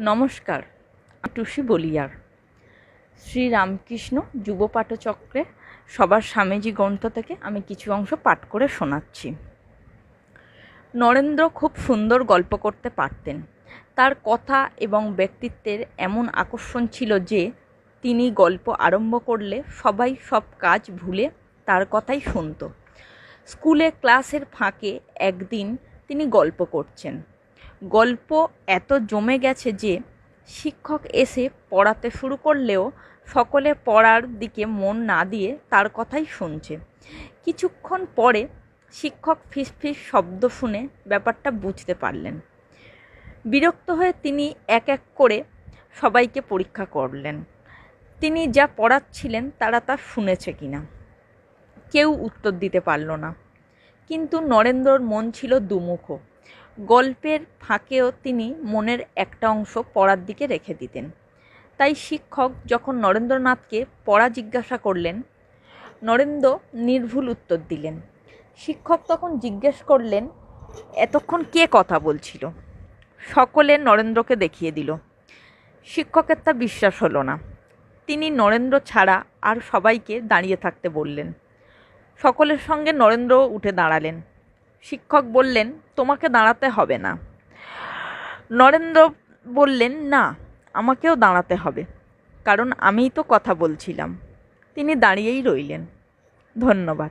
নমস্কার টুসি বলিয়ার। শ্রী রামকৃষ্ণ যুব পাঠচক্রে সবার স্বামীজি গ্রন্থ থেকে আমি কিছু অংশ পাঠ করে শোনাচ্ছি। নরেন্দ্র খুব সুন্দর গল্প করতে পারতেন। তার কথা এবং ব্যক্তিত্বের এমন আকর্ষণ ছিল যে, তিনি গল্প আরম্ভ করলে সবাই সব কাজ ভুলে তার কথাই শুনত। স্কুলে ক্লাসের ফাঁকে একদিন তিনি গল্প করছেন। গল্প এত জমে গেছে যে শিক্ষক এসে পড়াতে শুরু করলেও সকলে পড়ার দিকে মন না দিয়ে তার কথাই শুনছে। কিছুক্ষণ পরে শিক্ষক ফিসফিস শব্দ শুনে ব্যাপারটা বুঝতে পারলেন। বিরক্ত হয়ে তিনি এক এক করে সবাইকে পরীক্ষা করলেন। তিনি যা পড়াচ্ছিলেন তারা তা শুনেছে কিনা। কেউ উত্তর দিতে পারল না। কিন্তু নরেন্দ্রর মন ছিল দুমুখো। গল্পের ফাঁকেও তিনি মনের একটা অংশ পড়ার দিকে রেখে দিতেন। তাই শিক্ষক যখন নরেন্দ্রনাথকে পড়া জিজ্ঞাসা করলেন, নরেন্দ্র নির্ভুল উত্তর দিলেন। শিক্ষক তখন জিজ্ঞেস করলেন, এতক্ষণ কে কথা বলছিল? সকলে নরেন্দ্রকে দেখিয়ে দিল। শিক্ষকের তা বিশ্বাস হলো না। তিনি নরেন্দ্র ছাড়া আর সবাইকে দাঁড়িয়ে থাকতে বললেন। সকলের সঙ্গে নরেন্দ্র উঠে দাঁড়ালেন। শিক্ষক বললেন, তোমাকে দাঁড়াতে হবে না। নরেন্দ্র বললেন, না, আমাকেও দাঁড়াতে হবে, কারণ আমিই তো কথা বলছিলাম। তিনি দাঁড়িয়েই রইলেন। ধন্যবাদ।